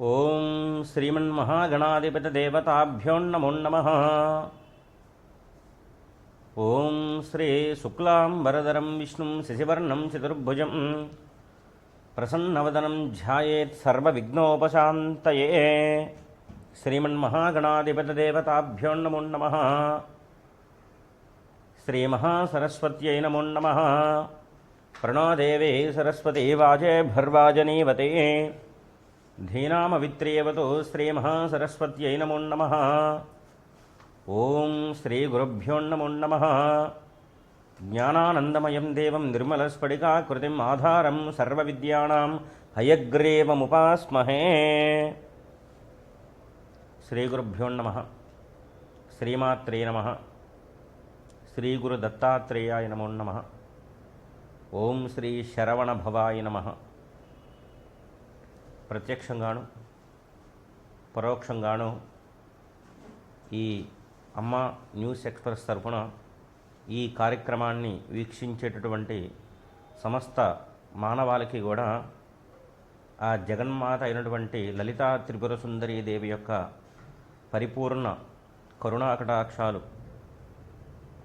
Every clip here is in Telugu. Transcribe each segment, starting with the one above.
ఓం శ్రీమన్మహాగణాధిపతిదేవతాభ్యో ఓం శ్రీ శుక్లాం వరదరం విష్ణుం శశివర్ణం చతుర్భుజం. ప్రసన్నవదనం ధ్యాయేత్ సర్వవిఘ్నోపశాంతయే. శ్రీమన్మహాగణాధిపతిదేవతాభ్యో శ్రీమహాసరస్వత్యై నమో ప్రణోదేవే సరస్వతి వాజే భర్వాజనీవతే ధీనామవిత్రేవతో శ్రీమహాసరస్వత్యై నమో నమ. ఓం శ్రీ గురుభ్యోన్నమో నమ. జ్ఞానానందమయం దేవం నిర్మలస్ఫటికాకృతిం ఆధారం సర్వ విద్యానాం హయగ్రేవముపాస్మహే. శ్రీ గురుభ్యోన్నమ శ్రీమాత్రే నమ. శ్రీ గురు దత్తాత్రేయాయ నమో నమ. ఓం శ్రీ శరవణభవాయ నమ. ప్రత్యక్షంగాను పరోక్షంగాను ఈ అమ్మ న్యూస్ ఎక్స్ప్రెస్ తరఫున ఈ కార్యక్రమాన్ని వీక్షించేటటువంటి సమస్త మానవాళికి కూడా ఆ జగన్మాత అయినటువంటి లలితా త్రిపుర సుందరీ దేవి యొక్క పరిపూర్ణ కరుణాకటాక్షాలు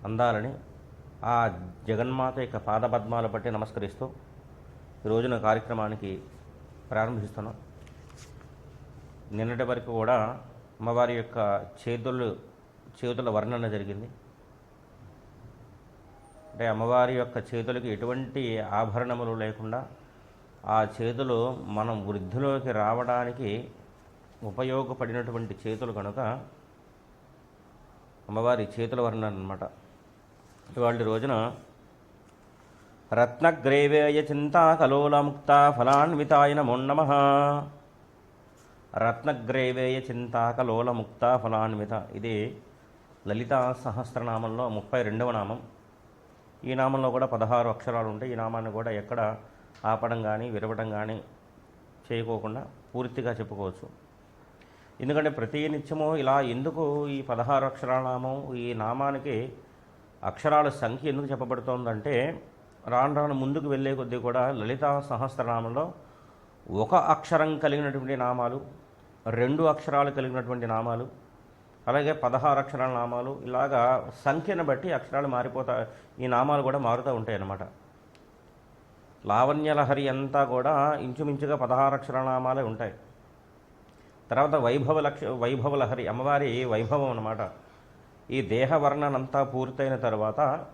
అందాలని ఆ జగన్మాత యొక్క పాదపద్మాల బట్టి నమస్కరిస్తూ ఈ రోజున కార్యక్రమానికి ప్రారంభిస్తున్నాం. నిన్నటి వరకు కూడా అమ్మవారి యొక్క చేతులు చేతుల వర్ణన జరిగింది. అంటే అమ్మవారి యొక్క చేతులకి ఎటువంటి ఆభరణములు లేకుండా ఆ చేతులు మనం వృద్ధిలోకి రావడానికి ఉపయోగపడినటువంటి చేతులు కనుక అమ్మవారి చేతుల వర్ణన అనమాట ఇవాళ రోజున రత్నగ్రేవేయ చింతాకలోలముక్త ఫలాన్వితాయ నమో నమ. రత్నగ్రేవేయ చింతాకలోలముక్త ఫలాన్విత ఇది లలితా సహస్రనామంలో ముప్పై రెండవ నామం. ఈ నామంలో కూడా పదహారు అక్షరాలు ఉంటాయి ఈ నామాన్ని కూడా ఎక్కడ ఆపడం కానీ విరవడం కానీ చేయకోకుండా పూర్తిగా చెప్పుకోవచ్చు. ఎందుకంటే ప్రతి నిత్యము ఇలా ఎందుకు ఈ పదహారు అక్షరాల నామం ఈ నామానికి అక్షరాల సంఖ్య ఎందుకు చెప్పబడుతోందంటే రాను రాను ముందుకు వెళ్ళే కొద్దీ కూడా లలితా సహస్రనామంలో ఒక అక్షరం కలిగినటువంటి నామాలు రెండు అక్షరాలు కలిగినటువంటి నామాలు అలాగే పదహారు అక్షరాల నామాలు ఇలాగా సంఖ్యను బట్టి అక్షరాలు మారిపోతా ఈ నామాలు కూడా మారుతూ ఉంటాయి అన్నమాట. లావణ్యలహరి అంతా కూడా ఇంచుమించుగా పదహారు అక్షరాల నామాలే ఉంటాయి. తర్వాత వైభవ లక్ష వైభవలహరి అమ్మవారి వైభవం అన్నమాట. ఈ దేహవర్ణనంతా పూర్తయిన తర్వాత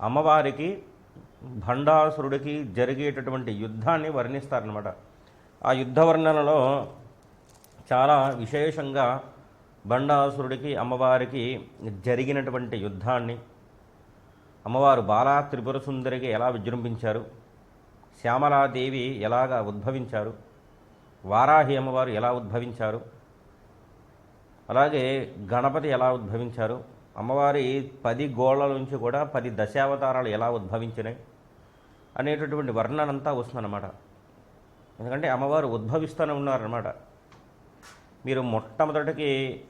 అమ్మవారికి భండాసురుడికి జరిగేటటువంటి యుద్ధాన్ని వర్ణిస్తారనమాట ఆ యుద్ధ వర్ణనలో చాలా విశేషంగా బండాసురుడికి అమ్మవారికి జరిగినటువంటి యుద్ధాన్ని అమ్మవారు బాలా త్రిపుర సుందరికి ఎలా విజృంభించారు శ్యామలాదేవి ఎలాగా ఉద్భవించారు వారాహి అమ్మవారు ఎలా ఉద్భవించారు అలాగే గణపతి ఎలా ఉద్భవించారు అమ్మవారి పది గోళ్ళ నుంచి కూడా పది దశావతారాలు ఎలా ఉద్భవించినాయి అనేటటువంటి వర్ణనంతా వస్తుందన్నమాట. ఎందుకంటే అమ్మవారు ఉద్భవిస్తూనే ఉన్నారన్నమాట. మీరు మొట్టమొదటికి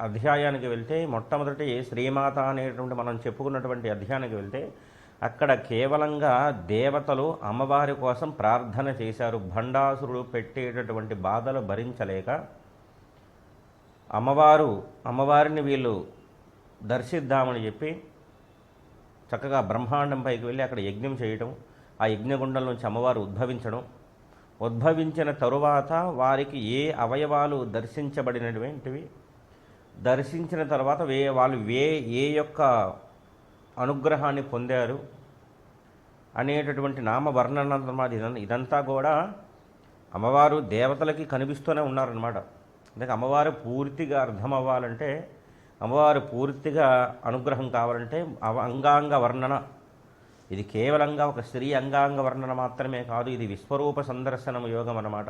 అధ్యాయానికి వెళ్తే మొట్టమొదటి శ్రీమాత అనేటువంటి మనం చెప్పుకున్నటువంటి అధ్యాయానికి వెళ్తే అక్కడ కేవలంగా దేవతలు అమ్మవారి కోసం ప్రార్థన చేశారు. భండాసురుడు పెట్టేటటువంటి బాధలు భరించలేక అమ్మవారు అమ్మవారిని వీళ్ళు దర్శిద్దామని చెప్పి చక్కగా బ్రహ్మాండం పైకి వెళ్ళి అక్కడ యజ్ఞం చేయటం ఆ యజ్ఞగుండం నుంచి అమ్మవారు ఉద్భవించడం. ఉద్భవించిన తరువాత వారికి ఏ అవయవాలు దర్శించబడినటువంటివి? దర్శించిన తర్వాత వే వాళ్ళు వే ఏ యొక్క అనుగ్రహాన్ని పొందారు అనేటటువంటి నామ వర్ణన ఇదంతా కూడా అమ్మవారు దేవతలకి కనిపిస్తూనే ఉన్నారనమాట అందుకే అమ్మవారు పూర్తిగా అర్థం అవ్వాలంటే అమ్మవారు పూర్తిగా అనుగ్రహం కావాలంటే అవ అంగాంగ వర్ణన. ఇది కేవలంగా ఒక స్త్రీ అంగాంగ వర్ణన మాత్రమే కాదు ఇది విశ్వరూప సందర్శనం యోగం అన్నమాట.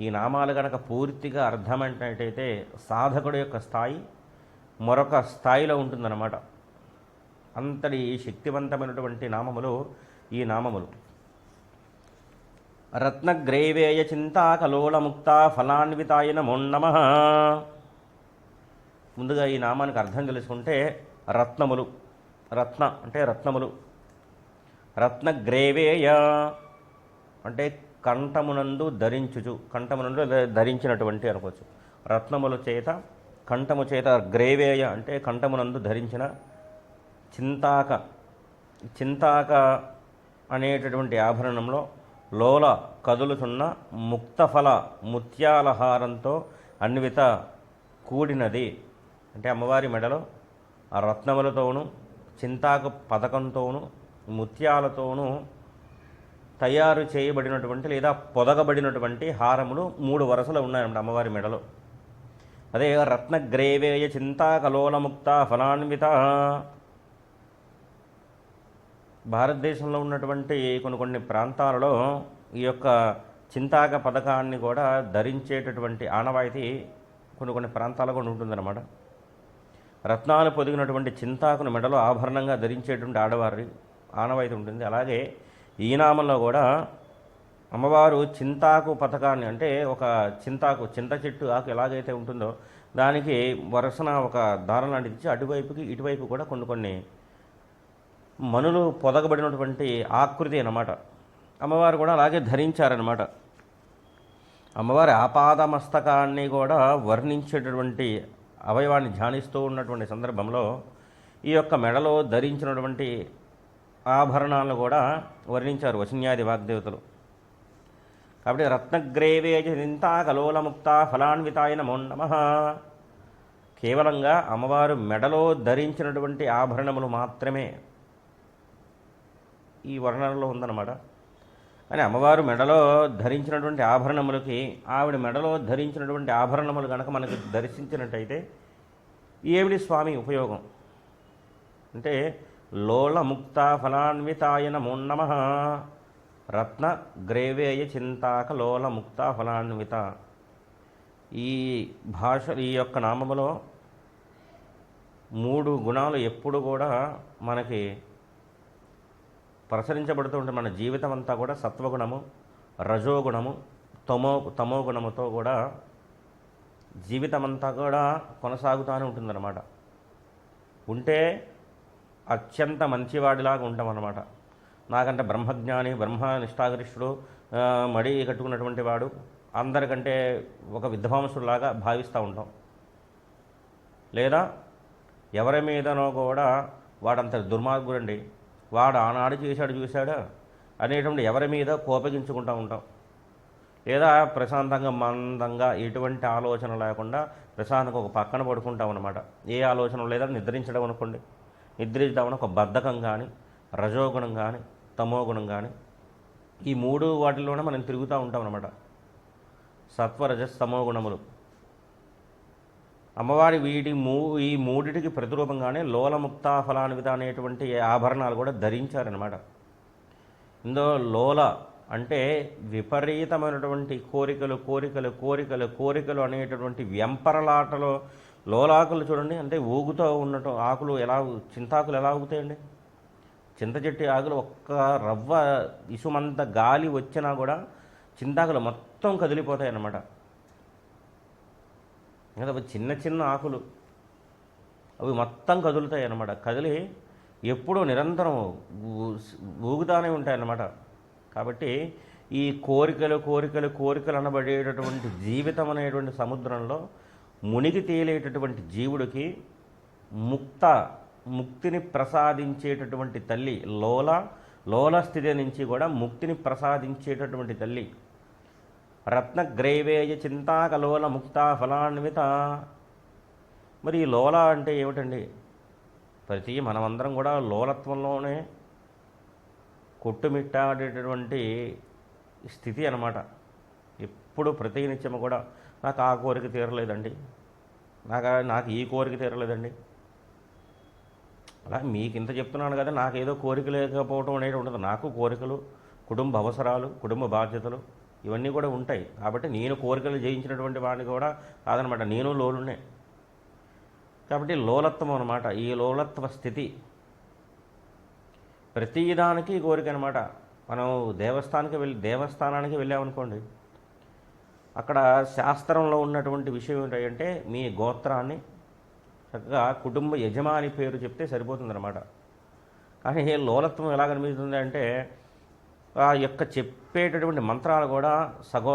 ఈ నామాలు గనక పూర్తిగా అర్థమైనట్టయితే సాధకుడు యొక్క స్థాయి మరొక స్థాయిలో ఉంటుందన్నమాట. అంతటి శక్తివంతమైనటువంటి నామములు ఈ నామములు. రత్నగ్రైవేయ చింతాకలోలముక్త ఫలాన్వితాయ నమో నమ. ముందుగా ఈ నామానికి అర్థం తెలుసుకుంటే రత్నములు. రత్న అంటే రత్నములు. రత్నగ్రేవేయ అంటే కంఠమునందు ధరించుచు కంఠమునందు ధరించినటువంటి అనుకోవచ్చు. రత్నముల చేత కంఠము చేత గ్రేవేయ అంటే కంఠమునందు ధరించిన చింతాక. చింతాక అనేటటువంటి ఆభరణంలో లోల కదులుతున్న ముక్తఫల ముత్యాలహారంతో అన్విత కూడినది. అంటే అమ్మవారి మెడలో ఆ రత్నములతోనూ చింతాకు పథకంతోనూ ముత్యాలతోనూ తయారు చేయబడినటువంటి లేదా పొదగబడినటువంటి హారములు మూడు వరుసలు ఉన్నాయన్నమాట అమ్మవారి మెడలో. అదే రత్నగ్రేవేయ చింతాకలోలముక్త ఫలాన్విత. భారతదేశంలో ఉన్నటువంటి కొన్ని కొన్ని ప్రాంతాలలో ఈ యొక్క చింతాక పథకాన్ని కూడా ధరించేటటువంటి ఆనవాయితీ కొన్ని కొన్ని ప్రాంతాల్లో కూడా ఉంటుందన్నమాట. రత్నాలు పొదిగినటువంటి చింతాకును మెడలో ఆభరణంగా ధరించేటువంటి ఆడవారి ఆనవాయితీ ఉంటుంది. అలాగే ఈ నామంలో కూడా అమ్మవారు చింతాకు పథకాన్ని అంటే ఒక చింతాకు చింత చెట్టు ఆకు ఎలాగైతే ఉంటుందో దానికి వరుసన ఒక దారం లాంటిది ఇచ్చి అటువైపుకి ఇటువైపు కూడా కొన్ని కొన్ని మనులు పొదగబడినటువంటి ఆకృతి అన్నమాట. అమ్మవారు కూడా అలాగే ధరించారనమాట అమ్మవారి ఆపాద మస్తకాన్ని కూడా వర్ణించేటటువంటి అవయవాన్ని ధ్యానిస్తూ ఉన్నటువంటి సందర్భంలో ఈ యొక్క మెడలో ధరించినటువంటి ఆభరణాలను కూడా వర్ణించారు వశిన్యాది వాగ్దేవతలు. కాబట్టి రత్నగ్రేవేజ నింతా కలోలముక్త ఫలాన్వితాయ నమో నమ. కేవలంగా అమ్మవారు మెడలో ధరించినటువంటి ఆభరణములు మాత్రమే ఈ వర్ణనలో ఉందన్నమాట. కానీ అమ్మవారు మెడలో ధరించినటువంటి ఆభరణములకి ఆవిడ మెడలో ధరించినటువంటి ఆభరణములు కనుక మనకు దర్శించినట్టయితే ఏమిటి స్వామి ఉపయోగం? అంటే లోల ఫలాన్వితాయన ఫలాన్వితాయ నమో నమ. రత్న గ్రేవేయ చింతాక లోలముక్త ఫలాన్విత ఈ భాష ఈ యొక్క నామములో మూడు గుణాలు ఎప్పుడు కూడా మనకి ప్రసరించబడుతూ ఉంటే మన జీవితం అంతా కూడా సత్వగుణము రజోగుణము తమో తమో గుణముతో కూడా జీవితం అంతా కూడా కొనసాగుతూనే ఉంటుందన్నమాట. ఉంటే అత్యంత మంచివాడిలాగా ఉంటామన్నమాట. నాకంటే బ్రహ్మజ్ఞాని బ్రహ్మ నిష్ఠాగరిష్ఠుడు మడి కట్టుకున్నటువంటి వాడు అందరికంటే ఒక విద్వాంసుడిలాగా భావిస్తూ ఉంటాం. లేదా ఎవరి మీదనో కూడా వాడంత దుర్మార్గుడండి. వాడు ఆనాడు చేశాడు చూశాడా? అనేటువంటి ఎవరి మీద కోపగించుకుంటూ ఉంటాం. లేదా ప్రశాంతంగా మందంగా ఎటువంటి ఆలోచన లేకుండా ప్రశాంతంగా ఒక పక్కన పడుకుంటాం అనమాట ఏ ఆలోచన లేదా నిద్రించడం అనుకోండి. నిద్రించడం ఒక బద్ధకం కానీ రజోగుణం కానీ తమోగుణం కానీ ఈ మూడు వాటిలోనే మనం తిరుగుతూ ఉంటాం అనమాట సత్వరజస్ తమోగుణములు. అమ్మవారి వీటి మూ ఈ మూడిటికి ప్రతిరూపంగానే లోలముక్త ఫలాన్విత అనేటువంటి ఆభరణాలు కూడా ధరించారనమాట ఇందులో లోల అంటే విపరీతమైనటువంటి కోరికలు కోరికలు కోరికలు కోరికలు అనేటటువంటి వెంపరలాటలో లోలాకులు చూడండి అంటే ఊగుతూ ఉండటం ఆకులు ఎలా చింతాకులు ఎలా ఊగుతాయండి? చింత చెట్టు ఆకులు ఒక్క రవ్వ ఇసుమంత గాలి వచ్చినా కూడా చింతాకులు మొత్తం కదిలిపోతాయి అన్నమాట అవి చిన్న చిన్న ఆకులు. అవి మొత్తం కదులుతాయి అన్నమాట. కదిలి ఎప్పుడూ నిరంతరం ఊగుతానే ఉంటాయి అన్నమాట. కాబట్టి ఈ కోరికలు కోరికలు కోరికలు అనబడేటటువంటి జీవితం అనేటువంటి సముద్రంలో మునిగి తేలేటటువంటి జీవుడికి ముక్త ముక్తిని ప్రసాదించేటటువంటి తల్లి లోల లోల స్థితి నుంచి కూడా ముక్తిని ప్రసాదించేటటువంటి తల్లి రత్నగ్రైవేయ చింతాకలోల ముక్త ఫలాన్విత. మరి ఈ లోల అంటే ఏమిటండి? ప్రతి మనమందరం కూడా లోలత్వంలోనే కొట్టుమిట్టాడేటటువంటి స్థితి అన్నమాట. ఎప్పుడు ప్రతినిత్యము కూడా నాకు ఆ కోరిక తీరలేదండి. నాకు నాకు ఈ కోరిక తీరలేదండి. అలా మీకు ఇంత చెప్తున్నాను కదా నాకు ఏదో కోరిక లేకపోవడం అనేది ఉండదు. నాకు కోరికలు కుటుంబ అవసరాలు కుటుంబ బాధ్యతలు ఇవన్నీ కూడా ఉంటాయి. కాబట్టి నేను కోరికలు జయించినటువంటి వాడిని కూడా కాదనమాట. నేను లోలునే. కాబట్టి లోలత్వం అనమాట ఈ లోలత్వ స్థితి. ప్రతిదానికి కోరిక అనమాట మనం దేవస్థానానికి వెళ్ళి దేవస్థానానికి వెళ్ళామనుకోండి అక్కడ శాస్త్రంలో ఉన్నటువంటి విషయం ఏంటంటే మీ గోత్రాన్ని చక్కగా కుటుంబ యజమాని పేరు చెప్తే సరిపోతుందన్నమాట. కానీ లోలత్వం ఎలా కనిపిస్తుంది అంటే యొక్క చెప్పేటటువంటి మంత్రాలు కూడా సగో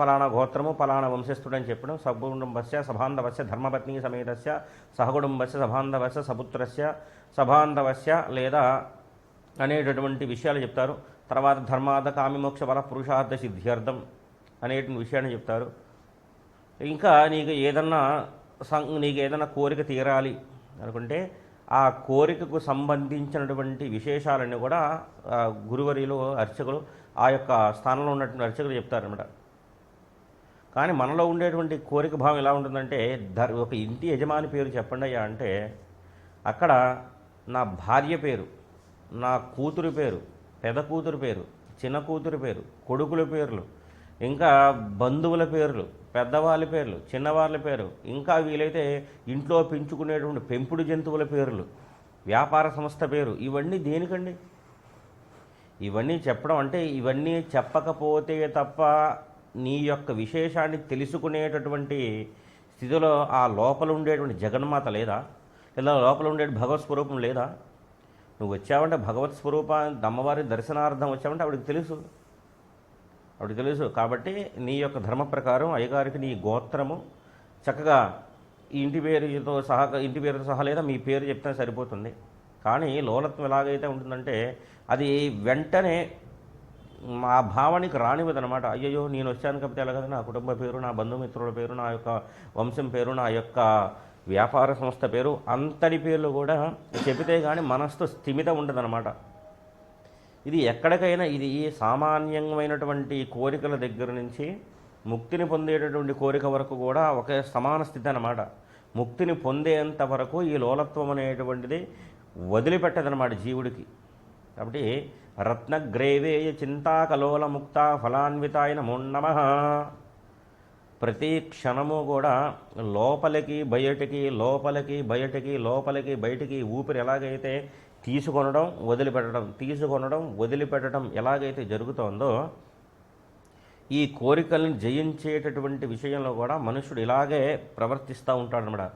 పలానా గోత్రము పలానా వంశస్థుడని చెప్పడం సకుటుంబస్య సభాంధవస్య ధర్మపత్ని సమేతస్య సహకుటుంబస్య సభాంధవస్య సపుత్రస్య సభాంధవస్య లేదా అనేటటువంటి విషయాలు చెప్తారు. తర్వాత ధర్మార్థ కామిమోక్ష బల పురుషార్థ సిద్ధ్యర్థం అనేటువంటి విషయాన్ని చెప్తారు. ఇంకా నీకు ఏదన్నా సం నీకు ఏదైనా కోరిక తీరాలి అనుకుంటే ఆ కోరికకు సంబంధించినటువంటి విశేషాలన్నీ కూడా గురువరిలో అర్చకులు ఆ యొక్క స్థానంలో ఉన్నటువంటి అర్చకులు చెప్తారనమాట కానీ మనలో ఉండేటువంటి కోరిక భావం ఎలా ఉంటుందంటే ధర్ ఒక ఇంటి యజమాని పేరు చెప్పండి అయ్యా అంటే అక్కడ నా భార్య పేరు నా కూతురు పేరు పెద కూతురు పేరు చిన్న కూతురు పేరు కొడుకుల పేర్లు ఇంకా బంధువుల పేర్లు పెద్దవాళ్ళ పేర్లు చిన్నవాళ్ళ పేరు. ఇంకా వీలైతే ఇంట్లో పెంచుకునేటువంటి పెంపుడు జంతువుల పేర్లు వ్యాపార సంస్థ పేరు ఇవన్నీ దేనికండి? ఇవన్నీ చెప్పడం అంటే ఇవన్నీ చెప్పకపోతే తప్ప నీ యొక్క విశేషాన్ని తెలుసుకునేటటువంటి స్థితిలో ఆ లోపల ఉండేటువంటి జగన్మాత లేదా? లేదా లోపల ఉండే భగవత్ స్వరూపం లేదా? నువ్వు వచ్చావంటే భగవత్ స్వరూపాన్ని అమ్మవారి దర్శనార్థం వచ్చావంటే ఆవిడకి తెలుసు. ఆవిడకి తెలుసు. కాబట్టి నీ యొక్క ధర్మ ప్రకారం అయ్యగారికి నీ గోత్రము చక్కగా ఈ ఇంటి పేరుతో సహా ఇంటి పేరుతో సహా లేదా మీ పేరు చెప్తే సరిపోతుంది. కానీ లోలత్వం ఎలాగైతే ఉంటుందంటే అది వెంటనే మా భావానికి రానివ్వదనమాట అయ్యయ్యో నేను వచ్చాను కాబట్టి ఎలాగదు నా కుటుంబ పేరు నా బంధుమిత్రుల పేరు నా యొక్క వంశం పేరు నా యొక్క వ్యాపార సంస్థ పేరు అంతటి పేర్లు కూడా చెబితే కానీ మనస్సు స్థిమితం ఉండదన్నమాట. ఇది ఎక్కడికైనా ఇది సామాన్యమైనటువంటి కోరికల దగ్గర నుంచి ముక్తిని పొందేటటువంటి కోరిక వరకు కూడా ఒకే సమాన స్థితి అన్నమాట. ముక్తిని పొందేంత వరకు ఈ లోలత్వం అనేటువంటిది వదిలిపెట్టదన్నమాట జీవుడికి. కాబట్టి రత్నగ్రేవేయ చింతాకలోల ముక్త ఫలాన్వితాయన నమో నమ. ప్రతి క్షణము కూడా లోపలికి బయటికి లోపలికి బయటికి లోపలికి బయటికి ఊపిరి ఎలాగైతే తీసుకొనడం వదిలిపెట్టడం తీసుకొనడం వదిలిపెట్టడం ఎలాగైతే జరుగుతోందో ఈ కోరికలను జయించేటటువంటి విషయంలో కూడా మనుషుడు ఇలాగే ప్రవర్తిస్తూ ఉంటాడనమాట.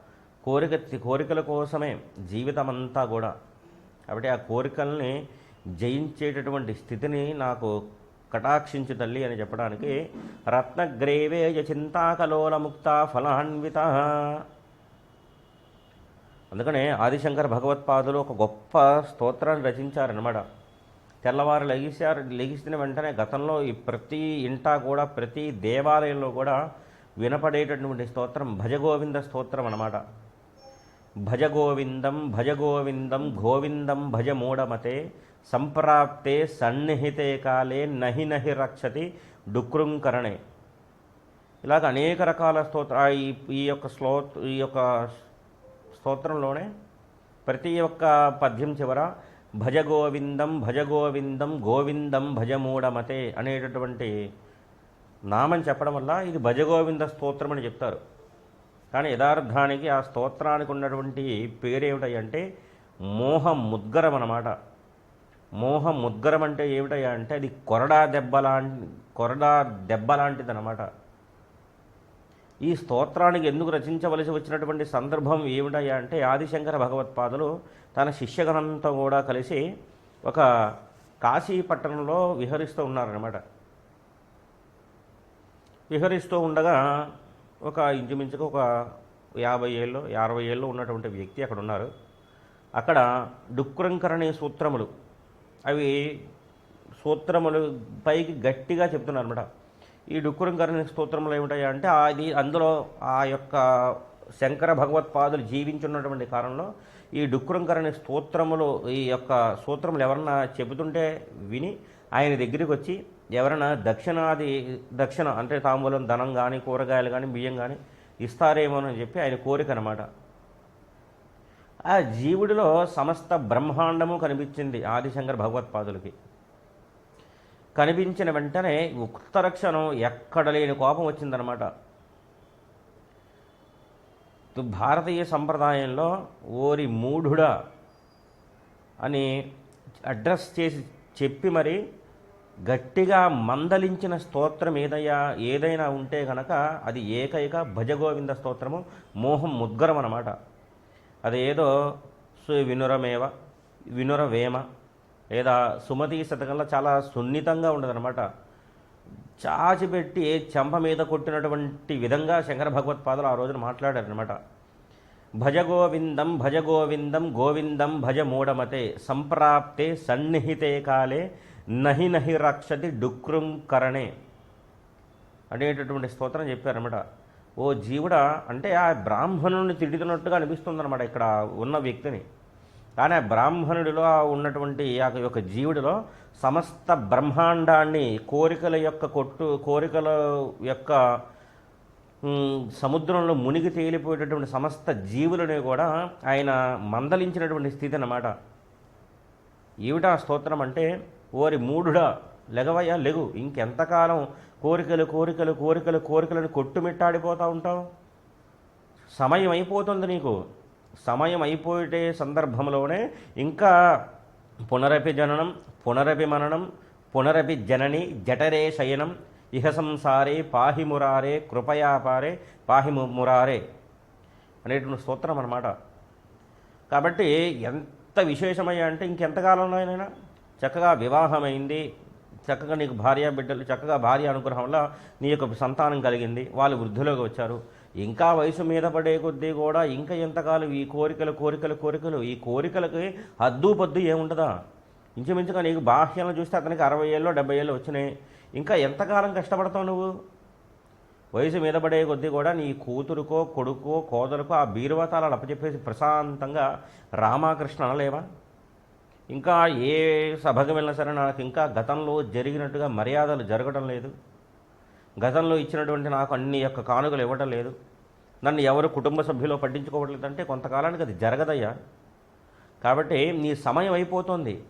కోరిక కోరికల కోసమే జీవితం అంతా కూడా. కాబట్టి ఆ కోరికల్ని జయించేటటువంటి స్థితిని నాకు కటాక్షించు తల్లి అని చెప్పడానికి రత్నగ్రేవేయ చింతాకలోల ముక్త ఫలాన్విత. అందుకనే ఆదిశంకర భగవత్పాదులు ఒక గొప్ప స్తోత్రాన్ని రచించారనమాట తెల్లవారు లెగిశారు లెగిసిన వెంటనే గతంలో ఈ ప్రతి ఇంటా కూడా ప్రతి దేవాలయంలో కూడా వినపడేటటువంటి స్తోత్రం భజగోవింద స్తోత్రం అనమాట భజ గోవిందం గోవిందం భజమూఢమతే భజ సంప్రాప్తే సన్నిహితే కాలే నహి నహి రక్షతి డుక్రుంకరణే ఇలాగ అనేక రకాల స్తోత్ర ఈ ఈ యొక్క శ్లో ఈ యొక్క స్తోత్రంలోనే ప్రతి ఒక్క పద్యం చివర భజ గోవిందం భజ గోవిందం గోవిందం భజమూఢమతే అనేటటువంటి నామం చెప్పడం వల్ల ఇది భజగోవింద స్తోత్రం అని చెప్తారు. కానీ యథార్థానికి ఆ స్తోత్రానికి ఉన్నటువంటి పేరేమిటంటే అంటే మోహం ముద్గరం అన్నమాట. మోహం ముద్గరం అంటే ఏమిటయ్యా అంటే అది కొరడా దెబ్బ లాంటి కొరడా దెబ్బ లాంటిదన్నమాట ఈ స్తోత్రానికి ఎందుకు రచించవలసి వచ్చినటువంటి సందర్భం ఏమిటయ్యా అంటే ఆదిశంకర భగవత్పాదులు తన శిష్యగణంతో కూడా కలిసి ఒక కాశీ పట్టణంలో విహరిస్తూ ఉన్నారనమాట విహరిస్తూ ఉండగా ఒక ఇంచుమించుకు ఒక యాభై ఏళ్ళు అరవై ఏళ్ళు ఉన్నటువంటి వ్యక్తి అక్కడ ఉన్నారు. అక్కడ డుక్రంకరణి సూత్రములు అవి సూత్రములు పైకి గట్టిగా చెప్తున్నారు అనమాట ఈ డుక్కురంకరణి స్తోత్రంలో ఏమిటాయి అంటే అది అందులో ఆ యొక్క శంకర భగవత్పాదులు జీవించున్నటువంటి కాలంలో ఈ డుక్కురంకరణి స్తోత్రములు ఈ యొక్క సూత్రములు ఎవరన్నా చెబుతుంటే విని ఆయన దగ్గరికి వచ్చి ఎవరైనా దక్షిణాది దక్షిణ అంటే తాంబూలం ధనం కానీ కూరగాయలు కానీ బియ్యం కానీ ఇస్తారేమోనని చెప్పి ఆయన కోరిక అనమాట ఆ జీవుడిలో సమస్త బ్రహ్మాండము కనిపించింది ఆదిశంకర భగవత్పాదులకి. కనిపించిన వెంటనే ఉత్తరక్షణం ఎక్కడ లేని కోపం వచ్చిందనమాట భారతీయ సంప్రదాయంలో ఓరి మూఢుడా అని అడ్రస్ చేసి చెప్పి మరి గట్టిగా మందలించిన స్తోత్రం ఏదయ్యా? ఏదైనా ఉంటే కనుక అది ఏకైక భజగోవింద స్తోత్రము మోహం ముద్గరం అన్నమాట అదేదో సు వినురమేవ వినురవేమ లేదా సుమతి శతకంలో చాలా సున్నితంగా ఉండదన్నమాట. చాచిపెట్టి చెంప మీద కొట్టినటువంటి విధంగా శంకర భగవత్పాదులు ఆ రోజున మాట్లాడారనమాట భజ గోవిందం భజ గోవిందం గోవిందం భజ మూఢమతే సంప్రాప్తే సన్నిహితే కాలే నహి నహి రక్షతి డుక్రుం కరణే అనేటటువంటి స్తోత్రం చెప్పారనమాట ఓ జీవుడ అంటే ఆ బ్రాహ్మణుని తిడుతున్నట్టుగా అనిపిస్తుందన్నమాట ఇక్కడ ఉన్న వ్యక్తిని. కానీ ఆ బ్రాహ్మణుడిలో ఉన్నటువంటి ఆ యొక్క జీవుడిలో సమస్త బ్రహ్మాండాన్ని కోరికల యొక్క కొట్టు కోరికల యొక్క సముద్రంలో మునిగి తేలిపోయేటటువంటి సమస్త జీవులని కూడా ఆయన మందలించినటువంటి స్థితి అన్నమాట. ఏమిటా స్తోత్రం అంటే ఓరి మూఢుడా లెగవయ్యా లెగు. ఇంకెంతకాలం కోరికలు కోరికలు కోరికలు కోరికలను కొట్టుమిట్టాడిపోతూ ఉంటావు? సమయం అయిపోతుంది నీకు. సమయం అయిపోయే సందర్భంలోనే ఇంకా పునరపి జననం పునరపి మననం పునరపి జనని జఠరే శయనం ఇహ సంసారే పాహి మురారే కృపయాపారే పాహి ము- మురారే అనేటువంటి స్తోత్రం అన్నమాట. కాబట్టి ఎంత విశేషమయ్యా అంటే ఇంకెంతకాలంలో అయినా చక్కగా వివాహమైంది చక్కగా నీకు భార్య బిడ్డలు చక్కగా భార్య అనుగ్రహం వల్ల నీ యొక్క సంతానం కలిగింది వాళ్ళు వృద్ధిలోకి వచ్చారు. ఇంకా వయసు మీద పడే కొద్దీ కూడా ఇంకా ఎంతకాలం ఈ కోరికలు కోరికలు కోరికలు ఈ కోరికలకి హద్దు పద్దు ఏముంటుందా ఇంచుమించుగా నీకు బాహ్యాలను చూస్తే అతనికి అరవై ఏళ్ళు డెబ్బై ఏళ్ళు వచ్చినాయి. ఇంకా ఎంతకాలం కష్టపడతావు నువ్వు? వయసు మీద పడే కొద్దీ కూడా నీ కూతురుకో కొడుకో కోదరుకో ఆ బీరువతాలను అప్పచెప్పేసి ప్రశాంతంగా రామకృష్ణ అనలేవా? ఇంకా ఏ సభకు వెళ్ళినా సరే నాకు ఇంకా గతంలో జరిగినట్టుగా మర్యాదలు జరగడం లేదు. గతంలో ఇచ్చినటువంటి నాకు అన్ని యొక్క కానుకలు ఇవ్వటం లేదు నన్ను ఎవరు కుటుంబ సభ్యులు పట్టించుకోవట్లేదంటే కొంతకాలానికి అది జరగదయ్యా. కాబట్టి నీ సమయం అయిపోతుంది.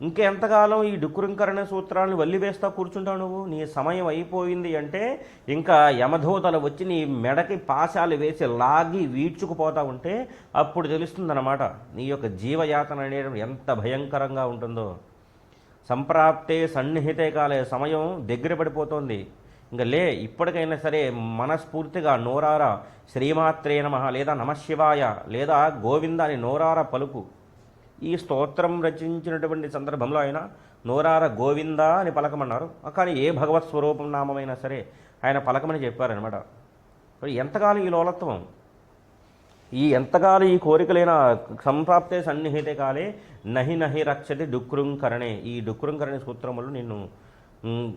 ఇంకెంతకాలం ఈ డుక్కురింకరణ సూత్రాలను వల్లివేస్తా కూర్చుంటావు నువ్వు? నీ సమయం అయిపోయింది అంటే ఇంకా యమధూతలు వచ్చి నీ మెడకి పాశాలు వేసి లాగి వీడ్చుకుపోతా ఉంటే అప్పుడు తెలుస్తుందన్నమాట. నీ యొక్క జీవయాతన అనేది ఎంత భయంకరంగా ఉంటుందో. సంప్రాప్తే సన్నిహితే కాలే సమయం దగ్గర పడిపోతోంది. ఇంకా లే ఇప్పటికైనా సరే మనస్ఫూర్తిగా నోరారా శ్రీమాత్రే నమ లేదా నమశివాయ లేదా గోవింద అని నోరార పలుకు. ఈ స్తోత్రం రచించినటువంటి సందర్భంలో ఆయన నోరార గోవింద అని పలకమన్నారు. కానీ ఏ భగవత్ స్వరూపం నామమైనా సరే ఆయన పలకమని చెప్పారనమాట మరి ఎంతకాలం ఈ లోలత్వం ఈ ఎంతకాలం ఈ కోరికలైన సంప్రాప్తే సన్నిహితే కాలే నహి నహి రక్షతి డుక్రుంకరణే. ఈ డుక్రుంకరణి సూత్రములు నిన్ను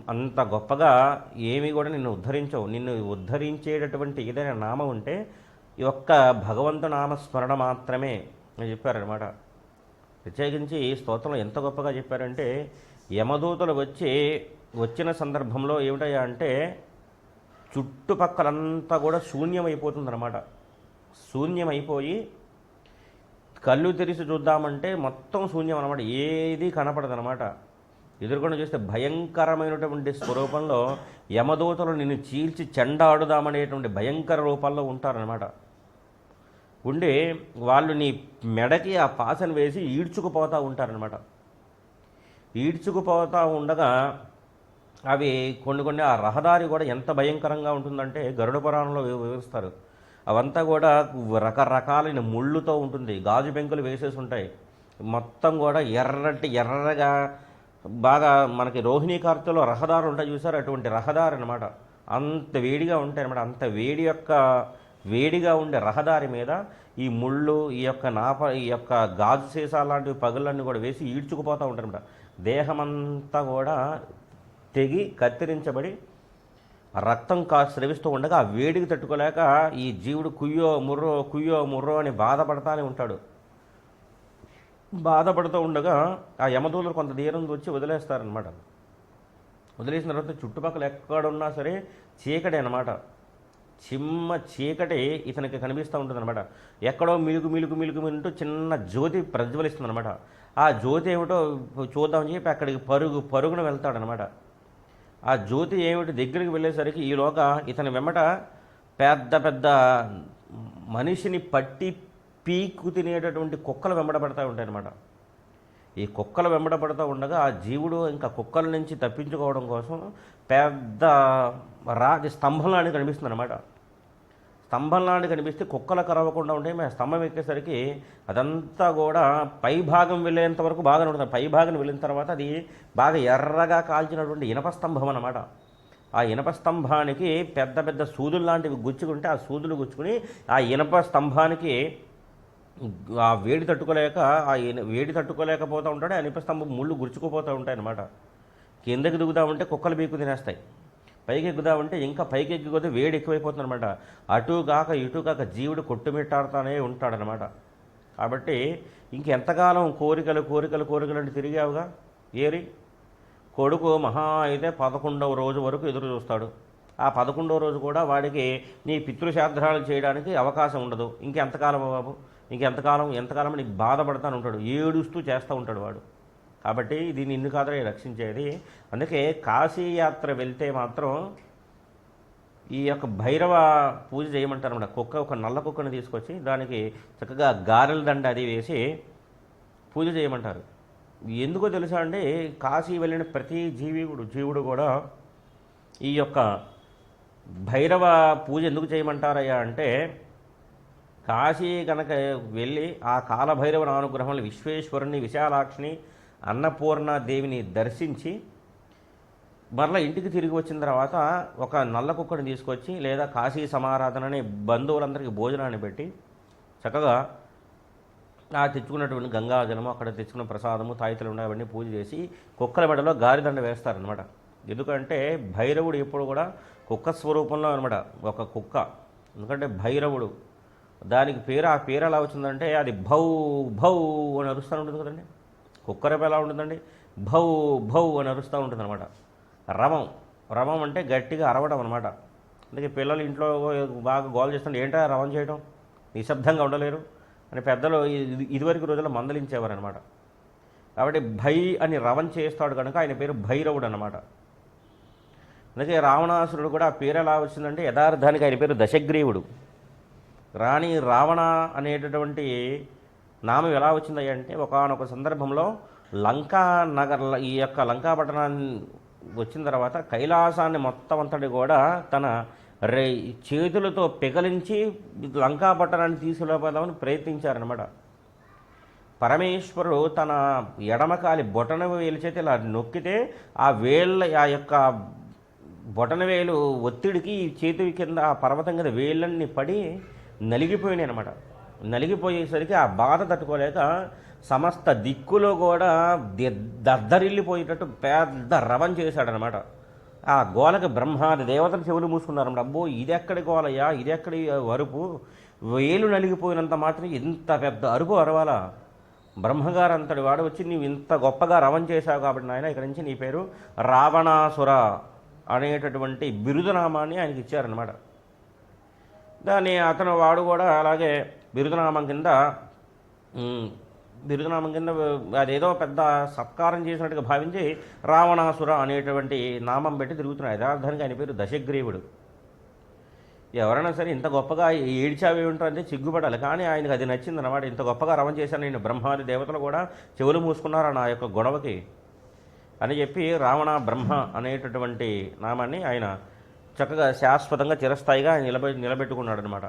అంత గొప్పగా ఏమి కూడా నిన్ను ఉద్ధరించవు. నిన్ను ఉద్ధరించేటటువంటి ఏదైనా నామం ఉంటే ఈ ఒక్క భగవంతు నామస్మరణ మాత్రమే అని చెప్పారనమాట ప్రత్యేకించి స్తోత్రంలో ఎంత గొప్పగా చెప్పారంటే యమదూతలు వచ్చి వచ్చిన సందర్భంలో ఏమిటయ్యా అంటే చుట్టుపక్కలంతా కూడా శూన్యమైపోతుందన్నమాట. శూన్యమైపోయి కళ్ళు తెరిచి చూద్దామంటే మొత్తం శూన్యం అనమాట ఏది కనపడదనమాట ఎదుర్కొండ చూస్తే భయంకరమైనటువంటి స్వరూపంలో యమదూతలు నిన్ను చీల్చి చెండాడుదామనేటువంటి భయంకర రూపాల్లో ఉంటారనమాట ఉండి వాళ్ళు నీ మెడకి ఆ పాసను వేసి ఈడ్చుకుపోతూ ఉంటారనమాట ఈడ్చుకుపోతూ ఉండగా అవి కొన్ని కొన్ని ఆ రహదారి కూడా ఎంత భయంకరంగా ఉంటుందంటే గరుడ పురాణంలో వివరిస్తారు. అవంతా కూడా రకరకాలైన ముళ్ళుతో ఉంటుంది. గాజు బెంకులు వేసేసి ఉంటాయి. మొత్తం కూడా ఎర్రటి ఎర్రగా బాగా మనకి రోహిణీ కార్తెలో రహదారు ఉంటాయి చూసారు? అటువంటి రహదారి అనమాట అంత వేడిగా ఉంటాయి అనమాట అంత వేడి యొక్క వేడిగా ఉండే రహదారి మీద ఈ ముళ్ళు ఈ యొక్క నాప ఈ యొక్క గాజు సీసా లాంటివి పగులన్నీ కూడా వేసి ఈడ్చుకుపోతూ ఉంటారు దేహమంతా కూడా తెగి కత్తిరించబడి రక్తం కా స్రవిస్తూ ఉండగా ఆ వేడికి తట్టుకోలేక ఈ జీవుడు కుయ్యో ముర్రో కుయ్యో ముర్రో అని బాధపడతానే ఉంటాడు. బాధపడుతూ ఉండగా ఆ యమదూతలు కొంత దూరం వచ్చి వదిలేస్తారనమాట వదిలేసిన తర్వాత చుట్టుపక్కల ఎక్కడున్నా సరే చీకటి అనమాట చిమ్మ చీకటి ఇతనికి కనిపిస్తూ ఉంటుంది అనమాట ఎక్కడో మిలుగు మిలుగు మిలుగు వింటూ చిన్న జ్యోతి ప్రజ్వలిస్తుందన్నమాట. ఆ జ్యోతి ఏమిటో చూద్దామని చెప్పి అక్కడికి పరుగు పరుగున వెళ్తాడనమాట ఆ జ్యోతి ఏమిటి దగ్గరికి వెళ్ళేసరికి ఈలోగా ఇతని వెంబట పెద్ద పెద్ద మనిషిని పట్టి పీకు తినేటటువంటి కుక్కలు వెంబడబడతా ఉంటాయి అనమాట ఈ కుక్కలు వెంబడబడుతూ ఉండగా ఆ జీవుడు ఇంకా కుక్కల నుంచి తప్పించుకోవడం కోసం పెద్ద రాగి స్తంభం లాంటిది కనిపిస్తుంది అనమాట స్తంభం లాంటి కనిపిస్తే కుక్కలు కరవకుండా ఉంటే మేము స్తంభం ఎక్కేసరికి అదంతా కూడా పై భాగం వెళ్ళేంత వరకు బాగా ఉంటుంది. పై భాగం వెళ్ళిన తర్వాత అది బాగా ఎర్రగా కాల్చినటువంటి ఇనప స్తంభం అనమాట ఆ ఇనప స్తంభానికి పెద్ద పెద్ద సూదులు లాంటివి గుచ్చుకుంటే ఆ సూదులు గుచ్చుకుని ఆ ఇనప స్తంభానికి ఆ వేడి తట్టుకోలేక ఆ వేడి తట్టుకోలేకపోతూ ఉంటాడు ఆ స్తంభం ముళ్ళు గుర్చుకుపోతూ ఉంటాయి అన్నమాట. కిందకి దిగుదామంటే కుక్కలు బీకు తినేస్తాయి. పైకి ఎక్కుదామంటే ఇంకా పైకి ఎక్కిపోతే వేడి ఎక్కువైపోతుందన్నమాట అటు కాక ఇటు కాక జీవుడు కొట్టుమిట్టాడుతూనే ఉంటాడనమాట కాబట్టి ఇంకెంతకాలం కోరికలు కోరికలు కోరికలు అంటే తిరిగావుగా? ఏరి? కొడుకు మహా అయితే పదకొండవ రోజు వరకు ఎదురు చూస్తాడు. ఆ పదకొండవ రోజు కూడా వాడికి నీ పితృశాద్రాలు చేయడానికి అవకాశం ఉండదు. ఇంకెంతకాలం బాబు? ఇంకెంతకాలం ఎంతకాలం నీకు బాధపడతాను ఉంటాడు ఏడుస్తూ చేస్తూ ఉంటాడు వాడు. కాబట్టి దీన్ని ఇన్ని కాదరే రక్షించేది. అందుకే కాశీయాత్ర వెళ్తే మాత్రం ఈ యొక్క భైరవ పూజ చేయమంటారు అనమాట కుక్క ఒక నల్ల కుక్కని తీసుకొచ్చి దానికి చక్కగా గారెల దండ అది వేసి పూజ చేయమంటారు. ఎందుకో తెలుసా అండి కాశీ వెళ్ళిన ప్రతి జీవికుడు జీవుడు కూడా ఈ యొక్క భైరవ పూజ ఎందుకు చేయమంటారయ్యా అంటే కాశీ కనుక వెళ్ళి ఆ కాలభైరవుని అనుగ్రహంలో విశ్వేశ్వరుని విశాలాక్షిని అన్నపూర్ణ దేవిని దర్శించి మరలా ఇంటికి తిరిగి వచ్చిన తర్వాత ఒక నల్ల కుక్కని తీసుకొచ్చి లేదా కాశీ సమారాధనని బంధువులందరికీ భోజనాన్ని పెట్టి చక్కగా ఆ తెచ్చుకున్నటువంటి గంగాజలము అక్కడ తెచ్చుకున్న ప్రసాదము తాయితలు ఉన్నాయి అవన్నీ పూజ చేసి కుక్కల మెడలో గారిదండ వేస్తారనమాట ఎందుకంటే భైరవుడు ఎప్పుడు కూడా కుక్క స్వరూపంలో అనమాట ఒక కుక్క. ఎందుకంటే భైరవుడు దానికి పేరు ఆ పేరు ఎలా వచ్చిందంటే అది భౌ భౌ అని అరుస్తూ ఉంటుంది కదండి. కుక్కరేపు ఎలా ఉంటుందండి? భౌ భౌ అని అరుస్తూ ఉంటుంది అనమాట రవం రవం అంటే గట్టిగా అరవడం అనమాట అందుకే పిల్లలు ఇంట్లో బాగా గోల్ చేస్తుంటే ఏంటో రవం చేయడం నిశ్శబ్దంగా ఉండలేరు. అని పెద్దలు ఇది- ఇదివరకు రోజుల్లో మందలించేవారు అనమాట కాబట్టి భై అని రవం చేస్తాడు కనుక ఆయన పేరు భైరవుడు అనమాట అందుకే రావణాసురుడు కూడా ఆ పేరు ఎలా వచ్చిందంటే యథార్థానికి ఆయన పేరు దశగ్రీవుడు. రాణి రావణ అనేటటువంటి నామం ఎలా వచ్చింది అంటే ఒకానొక సందర్భంలో లంకా నగర్ ఈ యొక్క లంకా పట్టణాన్ని వచ్చిన తర్వాత కైలాసాన్ని మొత్తం అంతటి కూడా తన రే చేతులతో పెగలించి లంకా పట్టణాన్ని తీసుకురాపోదామని ప్రయత్నించారనమాట పరమేశ్వరుడు తన ఎడమకాలి బొటన వేలు చేతి ఇలా నొక్కితే ఆ వేళ్ళ ఆ యొక్క బొటన వేలు ఒత్తిడికి ఈ చేతి కింద ఆ పర్వతం కింద వేళ్ళన్నీ పడి నలిగిపోయినాయి అనమాట నలిగిపోయేసరికి ఆ బాధ తట్టుకోలేక సమస్త దిక్కులో కూడా దద్దరిల్లిపోయేటట్టు పెద్ద రవం చేశాడనమాట ఆ గోలకి బ్రహ్మాది దేవతలు చెవులు మూసుకున్నారన్నమాట. అబ్బో ఇది ఎక్కడి గోలయ్యా? ఇది ఎక్కడి అరుపు? వేలు నలిగిపోయినంత మాత్రం ఇంత పెద్ద అరుపు అరవాలా. బ్రహ్మగారు అంతటి వాడు వచ్చి నీవు ఇంత గొప్పగా రవం చేశావు కాబట్టి నాయన ఇక్కడి నుంచి నీ పేరు రావణాసుర అనేటటువంటి బిరుదునామాన్ని ఆయనకి ఇచ్చారనమాట దాన్ని అతను వాడు కూడా అలాగే బిరుదునామం కింద బిరుదునామం కింద అదేదో పెద్ద సత్కారం చేసినట్టుగా భావించి రావణాసుర అనేటువంటి నామం పెట్టి తిరుగుతున్నాడు. యథార్థానికి ఆయన పేరు దశగ్రీవుడు. ఎవరైనా సరే ఇంత గొప్పగా ఏడ్చావి ఉంటారంటే సిగ్గుపడాలి కానీ ఆయనకు అది నచ్చింది అన్నమాట ఇంత గొప్పగా రవం చేశాను. నేను బ్రహ్మాది దేవతలు కూడా చెవులు మూసుకున్నారు నా యొక్క గొడవకి? అని చెప్పి రావణ బ్రహ్మ అనేటటువంటి నామాన్ని ఆయన చక్కగా శాశ్వతంగా చిరస్థాయిగా నిలబె నిలబెట్టుకున్నాడు అనమాట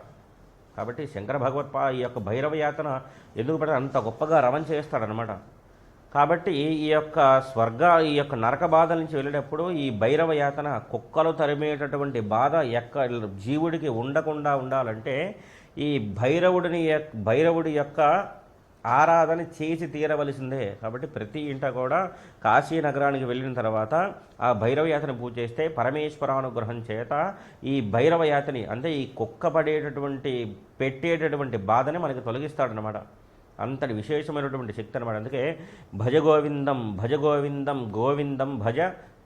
కాబట్టి శంకర భగవత్పా ఈ యొక్క భైరవ యాతన ఎందుకు పడితే అంత గొప్పగా రవం చేస్తాడనమాట కాబట్టి ఈ యొక్క స్వర్గ ఈ యొక్క నరక బాధ నుంచి వెళ్ళేటప్పుడు ఈ భైరవ యాతన కుక్కలు తరిమేటటువంటి బాధ ఎక్క జీవుడికి ఉండకుండా ఉండాలంటే ఈ భైరవుడిని యొక్క- భైరవుడి యొక్క ఆరాధన చేసి తీరవలసిందే. కాబట్టి ప్రతి ఇంట కూడా కాశీ నగరానికి వెళ్ళిన తర్వాత ఆ భైరవ యాతని పూజ చేస్తే పరమేశ్వరానుగ్రహం చేత ఈ భైరవ యాతని అంటే ఈ కుక్క పడేటటువంటి పెట్టేటటువంటి బాధని మనకి తొలగిస్తాడనమాట అంతటి విశేషమైనటువంటి శక్తి అనమాట అందుకే భజ గోవిందం భజ గోవిందం గోవిందం భజ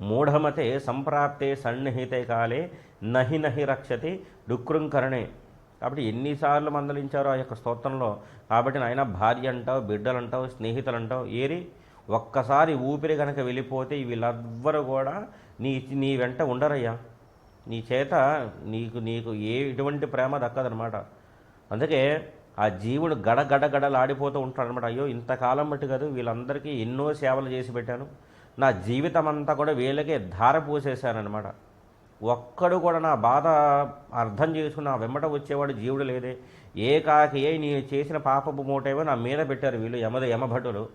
మూఢమతే సంప్రాప్తే సన్నిహితే కాలే నహి నహి రక్షతి డుక్రుంకరణే. కాబట్టి ఎన్నిసార్లు మందలించారో ఆ యొక్క స్తోత్రంలో. కాబట్టి నాయన భార్య అంటావు బిడ్డలు అంటావు స్నేహితులు అంటావు ఏరి ఒక్కసారి ఊపిరి కనుక వెళ్ళిపోతే వీళ్ళెవ్వరూ కూడా నీ నీ వెంట ఉండరయ్యా. నీ చేత నీకు నీకు ఏ ఎటువంటి ప్రేమ దక్కదనమాట అందుకే ఆ జీవుడు గడ గడగడలాడిపోతూ ఉంటాడు ఉంటాడనమాట అయ్యో ఇంతకాలం బట్టి కాదు వీళ్ళందరికీ ఎన్నో సేవలు చేసి పెట్టాను. నా జీవితం అంతా కూడా వీళ్ళకే ధార పోసేశానమాట ఒక్కడు కూడా నా బాధ అర్థం చేసుకుని నా వెంబట వచ్చేవాడు జీవుడు లేదే. ఏ కాకి ఏ నేను చేసిన పాపపు మూటేవో నా మీద పెట్టారు వీళ్ళు యమద యమభటులు.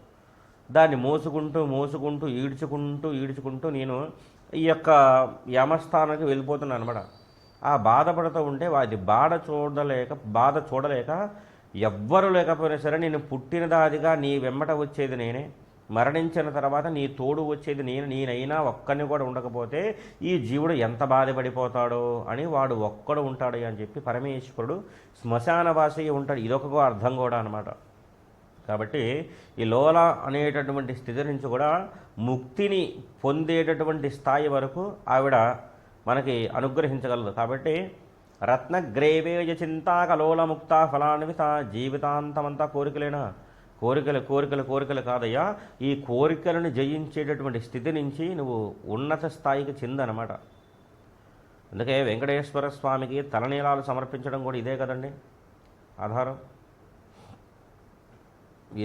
దాన్ని మోసుకుంటూ మోసుకుంటూ ఈడ్చుకుంటూ ఈడ్చుకుంటూ నేను ఈ యొక్క యమస్థానానికి వెళ్ళిపోతున్నాను అనమాట ఆ బాధపడుతూ ఉంటే అది బాధ చూడలేక బాధ చూడలేక ఎవ్వరు లేకపోయినా సరే నేను పుట్టిన దాదిగా నీ వెంబట వచ్చేది నేనే. మరణించిన తర్వాత నీ తోడు వచ్చేది నేను నేనైనా ఒక్కడిని కూడా ఉండకపోతే ఈ జీవుడు ఎంత బాధపడిపోతాడో అని వాడు ఒక్కడు ఉంటాడు అని చెప్పి పరమేశ్వరుడు శ్మశానవాసి ఉంటాడు. ఇదొక అర్థం కూడా అనమాట కాబట్టి ఈ లోల అనేటటువంటి స్థితి నుంచి కూడా ముక్తిని పొందేటటువంటి స్థాయి వరకు ఆవిడ మనకి అనుగ్రహించగలదు. కాబట్టి రత్నగ్రేవేయ చింతాకలోలముక్త ఫలాన్విత జీవితాంతమంతా కోరికలేనా? కోరికలు కోరికలు కోరికలు కాదయ్యా. ఈ కోరికలను జయించేటటువంటి స్థితి నుంచి నువ్వు ఉన్నత స్థాయికి చెందనమాట. అందుకే వెంకటేశ్వర స్వామికి తలనీలాలు సమర్పించడం కూడా ఇదే కదండి ఆధారం.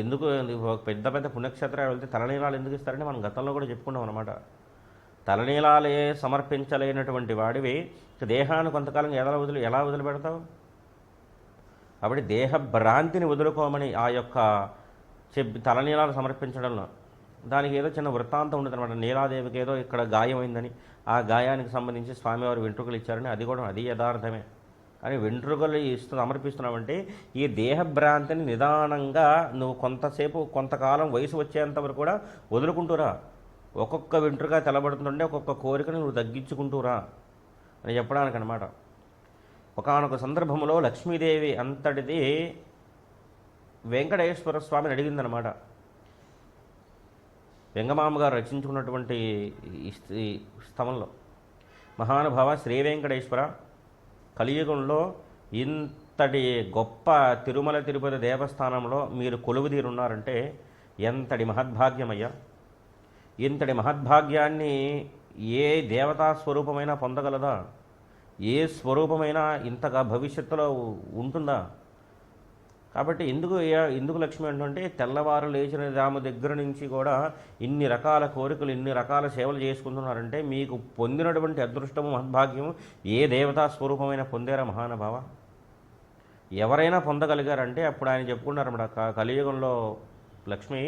ఎందుకు పెద్ద పెద్ద పుణ్యక్షేత్రాలు వెళ్తే తలనీలాలు ఎందుకు ఇస్తారని మనం గతంలో కూడా చెప్పుకున్నాం అనమాట తలనీలాలే సమర్పించలేనటువంటి వాడివి దేహాన్ని కొంతకాలం ఎలా వదిలి ఎలా వదిలిపెడతావు? కాబట్టి దేహ భ్రాంతిని వదులుకోమని ఆ యొక్క చెప్పి తలనీలాలు సమర్పించడంలో. దానికి ఏదో చిన్న వృత్తాంతం ఉండదు అనమాట నీలాదేవికి ఏదో ఇక్కడ గాయమైందని. ఆ గాయానికి సంబంధించి స్వామివారు వెంట్రుకలు ఇచ్చారని అది కూడా అది యథార్థమే. అని వెంట్రుకలు ఇస్తు సమర్పిస్తున్నామంటే ఈ దేహభ్రాంతిని నిదానంగా నువ్వు కొంతసేపు కొంతకాలం వయసు వచ్చేంత వరకు కూడా వదులుకుంటురా ఒక్కొక్క వెంట్రుక తెలబడుతుంటే ఒక్కొక్క కోరికను నువ్వు తగ్గించుకుంటూరా అని చెప్పడానికి అనమాట ఒకనొక సందర్భంలో లక్ష్మీదేవి అంతటిది వెంకటేశ్వర స్వామిని అడిగిందనమాట. వెంగమామ గారు రచించుకున్నటువంటి ఈ స్థమంలో మహానుభావ శ్రీ వెంకటేశ్వర కలియుగంలో ఇంతటి గొప్ప తిరుమల తిరుపతి దేవస్థానంలో మీరు కొలువుదీరున్నారంటే ఎంతటి మహద్భాగ్యమయ్యా! ఇంతటి మహద్భాగ్యాన్ని ఏ దేవతా స్వరూపమైనా పొందగలదా? ఏ స్వరూపమైనా ఇంతగా భవిష్యత్తులో ఉంటుందా? కాబట్టి ఎందుకు ఎందుకు లక్ష్మి అంటే తెల్లవారు లేచిన రాము దగ్గర నుంచి కూడా ఇన్ని రకాల కోరికలు ఇన్ని రకాల సేవలు చేసుకుంటున్నారంటే మీకు పొందినటువంటి అదృష్టము మహద్భాగ్యము ఏ దేవతా స్వరూపమైన పొందారా మహానుభావ? ఎవరైనా పొందగలిగారంటే అప్పుడు ఆయన చెప్పుకున్నారన్నమాట క- కలియుగంలో లక్ష్మి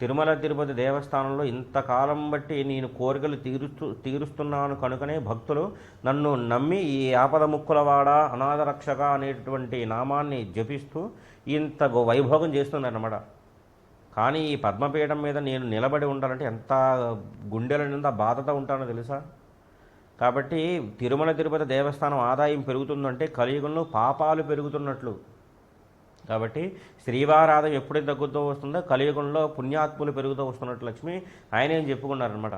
తిరుమల తిరుపతి దేవస్థానంలో ఇంతకాలం బట్టి నేను కోరికలు తీరుస్తూ తీరుస్తున్నాను కనుకనే భక్తులు నన్ను నమ్మి ఈ ఆపద ముక్కులవాడ అనాథ రక్షక అనేటటువంటి నామాన్ని జపిస్తూ ఇంత వైభోగం చేస్తున్నారన్నమాట. కానీ ఈ పద్మపీఠం మీద నేను నిలబడి ఉండాలంటే ఎంత గుండెల నిండా బాధతో ఉంటానో తెలుసా? కాబట్టి తిరుమల తిరుపతి దేవస్థానం ఆదాయం పెరుగుతుందంటే కలియుగంలో పాపాలు పెరుగుతున్నట్లు. కాబట్టి శ్రీవారాధం ఎప్పుడైతే తగ్గుతూ వస్తుందో కలియుగంలో పుణ్యాత్ములు పెరుగుతూ వస్తున్నట్లు లక్ష్మి ఆయన ఏం చెప్పుకున్నారనమాట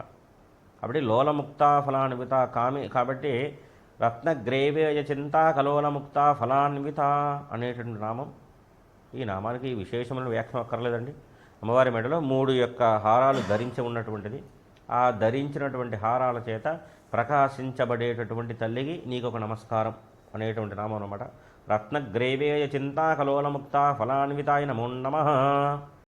కాబట్టి లోలముక్త ఫలాన్విత కామి కాబట్టి రత్నగ్రేవేయ చింత కలోలముక్త ఫలాన్విత అనేటువంటి నామం. ఈ నామానికి విశేషమైన వ్యాఖ్యం అక్కర్లేదండి. అమ్మవారి మెడలో మూడు యొక్క హారాలు ధరించి ఉన్నటువంటిది. ఆ ధరించినటువంటి హారాల చేత ప్రకాశించబడేటటువంటి తల్లికి నీకు ఒక నమస్కారం అనేటువంటి నామం అనమాట రత్నగ్రేవేయ చింతాకలోలముక్త ఫలాన్వితాయ నమో నమః